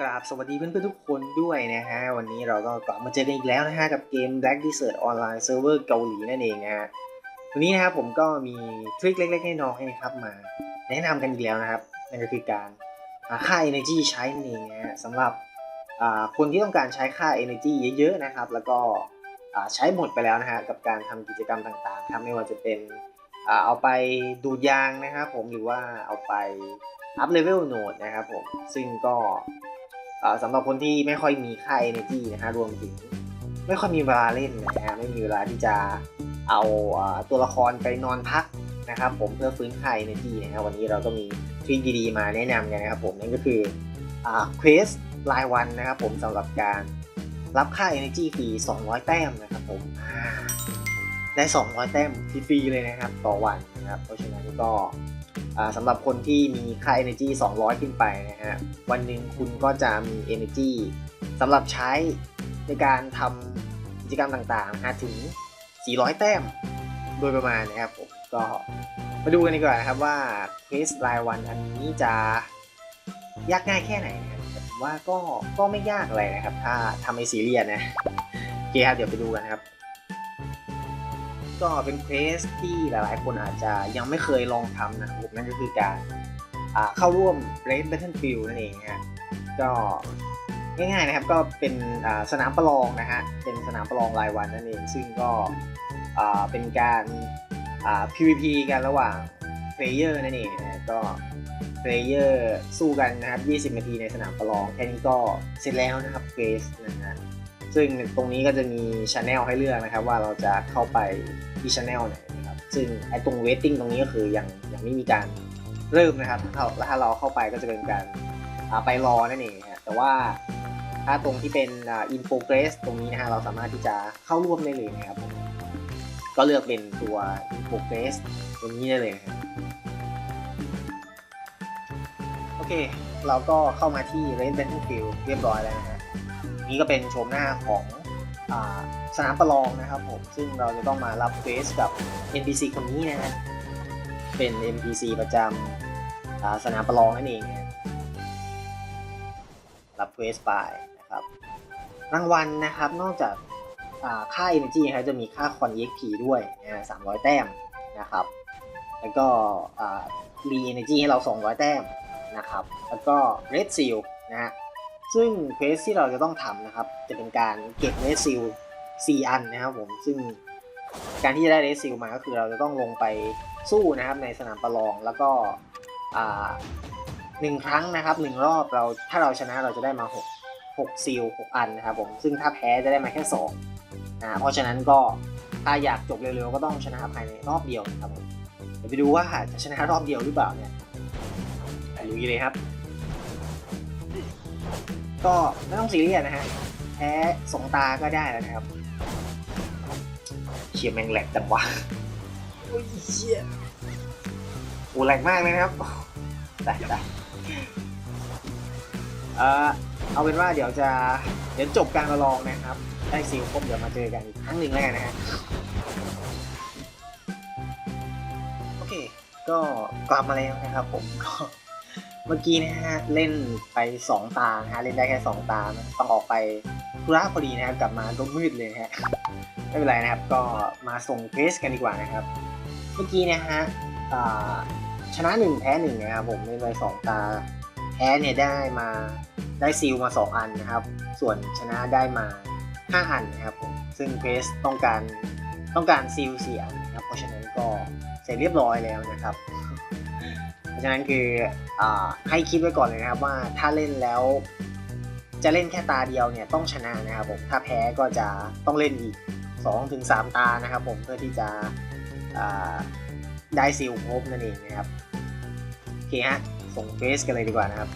กราบสวัสดีเพื่อนๆทุกคนด้วยนะฮะ วันนี้เราก็กลับมาเจอกันอีกแล้วนะฮะ กับเกม Black Desert Online Server เกาหลีนั่นเองฮะวันนี้นะครับผมก็มีทริคเล็กๆน้อยๆนะครับมา แนะนำกันอีกแล้วนะครับนั่นก็คือการหาค่า energy ใช้นั่นเองฮะสำหรับคนที่ต้องการใช้ค่า energy เยอะๆนะครับ แล้วก็ใช้หมดไปแล้วนะฮะกับการทำกิจกรรมต่างๆนะครับไม่ว่าจะเป็นอเอาไปดูดยางนะครับผมหรือว่าเอาไปอัพเลเวลโหนดนะครับผม ซึ่งก็ สำหรับคนที่ไม่ค่อยมีค่า energy นะฮะรวมถึงไม่ค่อยมีเวลาเล่นนะฮะไม่มีเวลาที่จะเอาตัวละครไปนอนพักนะครับผมเพื่อฟื้นค่า energy นะฮะวันนี้เราก็มีทริคดีๆมาแนะนำกันนะครับผมนั่นก็คือเควสรายวันนะครับผมสำหรับการรับค่า energy ฟรี200 แต้มนะครับผมได้ 200 แต้มฟรีๆเลยนะครับ ต่อวันนะครับ เพราะฉะนั้นก็ สำหรับคนที่มีค่า energy 200 ขึ้นไปนะฮะวันหนึ่งคุณก็จะมี energy สำหรับใช้ในการทำกิจกรรมต่างๆนะถึง 400 แต้มโดยประมาณนะครับผมก็มาดูกันดีกว่านะครับว่าเควสรายวันอันนี้จะยากง่ายแค่ไหนนะครับผมว่าก็ก็ไม่ยากอะไรนะครับ ถ้าทำให้ซีเรียสนะโอเคครับเดี๋ยวไปดูกันครับ ก็เป็นเควสที่หลายๆ คนอาจจะยังไม่เคยลองทำนะครับนั่นก็คือการเข้าร่วม Raid Battlefield นั่นเองฮะก็ง่ายๆนะครับก็เป็นสนามประลองนะฮะเป็นสนามประลองรายวันนั่นเองซึ่งก็เป็นการ PVP กันระหว่างเพลเยอร์นั่นเองนะฮะก็เพลเยอร์สู้กันนะครับ 20 นาทีในสนามประลองแค่นี้ก็เสร็จแล้วนะครับเฟสนะฮะ ซึ่งตรงนี้ก็จะมีช anel ให้เลือกนะครับ ว่าเราจะเข้าไปที่ช anel ไหนนะครับ ซึ่งไอ้ตรง waiting ตรงนี้ก็คือยังยังไม่มีการเริ่มนะครับถ้าเราถ้าเราเข้าไปก็จะเป็นการไปรอนั่นเองฮะแต่ว่าถ้าตรงที่เป็นอ่า in progress ตรงนี้นะฮะเราสามารถที่จะเข้าร่วมได้เลยนะครับผมก็เลือกเป็นตัว in progress ตรงนี้ได้เลยนะครับโอเค เราก็เข้ามาที่ Red Battlefield เรียบร้อยแล้วนะฮะ นี่ก็เป็นโฉมหน้าของอสนามประลองนะครับผม ซึ่งเราจะต้องมารับเฟสกับ NPC คนนี้นะฮะ เป็น NPC ประจำสนามประลองนั่นเองนะรับเควสไปนะครับ รางวัลนะครับ นอกจากาค่า Energy นะครับจะมีค่าคอน EXP ด้วยนะฮะ300 แต้มนะครับ แล้วก็รี Energy ให้เรา 200 แต้มนะครับ แล้วก็ Red Seal นะฮะ ซึ่งเควสที่เราจะต้องทำนะครับ จะเป็นการเก็บ Red Seal 4อันนะครับผมซึ่งการที่จะได้ Red Seal มาก็คือเราจะต้องลงไปสู้นะครับในสนามประลองแล้วก็หนึ่งครั้งนะครับหนึ่งรอบเราถ้าเราชนะเราจะได้มา6 6ซีล6อันนะครับผมซึ่งถ้าแพ้จะได้มาแค่2นะเพราะฉะนั้นก็ถ้าอยากจบเร็วๆก็ต้องชนะภายในรอบเดียวนะครับผมเดี๋ยวไปดูว่าจะชนะรอบเดียวหรือเปล่าเนี่ยไปลุยเลยครับ ก็ไม่ต้องซีเรียสนะฮะ แพ้สองตาก็ได้แล้วนะครับ เชียร์แมงแหลกจังวะโอ้ยเชี่ยโอ้แหลกมากเลยนะครับได้ได้เออเอาเป็นว่าเดี๋ยวจะเดี๋ยวจบการประลองนะครับ ได้ซีลครบเดี๋ยวมาเจอกันอีกครั้งหนึ่งแล้วกันนะฮะโอเค ก็กลับมาแล้วนะครับผมก็ มื่อกี้นะฮะเล่นไป 2 ตานะฮะเล่นได้แค่ 2 ตาต้องออกไปธุระพอดีนะครับกลับมาก็มืดเลยะฮะไม่เป็นไรนะครับก็มาส่งเทสกันดีกว่านะครับ เมื่อกี้นะฮะชนะหนึ่งแพ้หนึ่งนะครับผมเล่นไปสองตา แพ้เนี่ยได้มาได้ซีลมาสองอันนะครับ ส่วนชนะได้มาห้าอันนะครับผมซึ่งเพสต้องการต้องการซีลสี่อันนะครับเพราะฉะนั้นก็เสร็จเรียบร้อยแล้วนะครับะฉะนั้นคืออให้คิดไว้ก่อนเลยนะครับว่าถ้าเล่นแล้ว จะเล่นแค่ตาเดียวเนี่ยต้องชนะนะครับผมถ้าแพ้ก็จะต้องเล่นอีก2-3ถึงตานะครับผมเพื่อที่จะได้ซีลครบนั่นเองนะครับโอเคฮะส่งเฟสกันเลยดีกว่านะครับ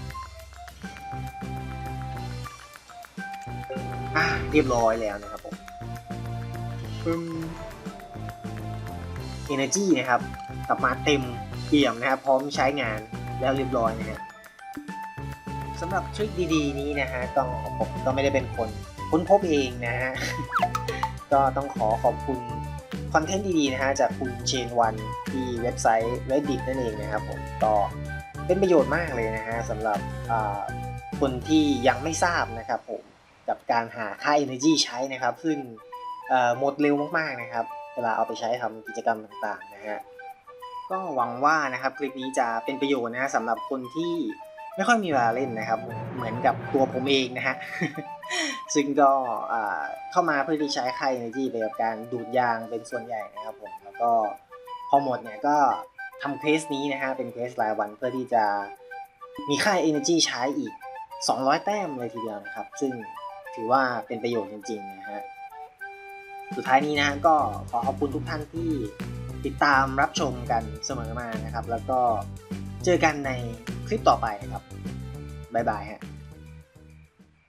เรียบร้อยแล้วนะครับผมปึ้ม Energy นะครับ กลับมาเต็ม เปี่ยมนะครับพร้อมใช้งานแล้วเรียบร้อยนะฮะสำหรับทริคดีๆ นี้นะฮะก็ผมก็ไม่ได้เป็นคนค้นพบเองนะฮะก็ต้องขอขอบคุณคอนเทนต์ดีๆนะฮะจากคุณเชนวันที่เว็บไซต์ reddit นั่นเองนะครับผมก็เป็นประโยชน์มากเลยนะฮะสำหรับคนที่ยังไม่ทราบนะครับผมกับการหาค่า energy ใช้นะครับ ซึ่งหมดเร็วมากๆนะครับ เวลาเอาไปใช้ทำกิจกรรมต่างๆนะฮะ ก็หวังว่านะครับคลิปนี้จะเป็นประโยชน์นะสำหรับคนที่ไม่ค่อยมีเวลาเล่นนะครับ เหมือนกับตัวผมเองนะฮะซึ่งก็เข้ามาเพื่อที่ใช้ค่า energy ไปกับการดูดยางเป็นส่วนใหญ่นะครับผมแล้วก็พอหมดเนี่ยก็ทำเควสนี้นะฮะเป็นเควสรายวันเพื่อที่จะมีค่า energy ใช้อีก 200 แต้มเลยทีเดียวนะครับ ซึ่งถือว่าเป็นประโยชน์จริงๆนะฮะสุดท้ายนี้นะก็ขอขอบคุณทุกท่านที่ ติดตามรับชมกันเสมอมานะครับ แล้วก็เจอกันในคลิปต่อไปนะครับ บ๊ายบายฮะ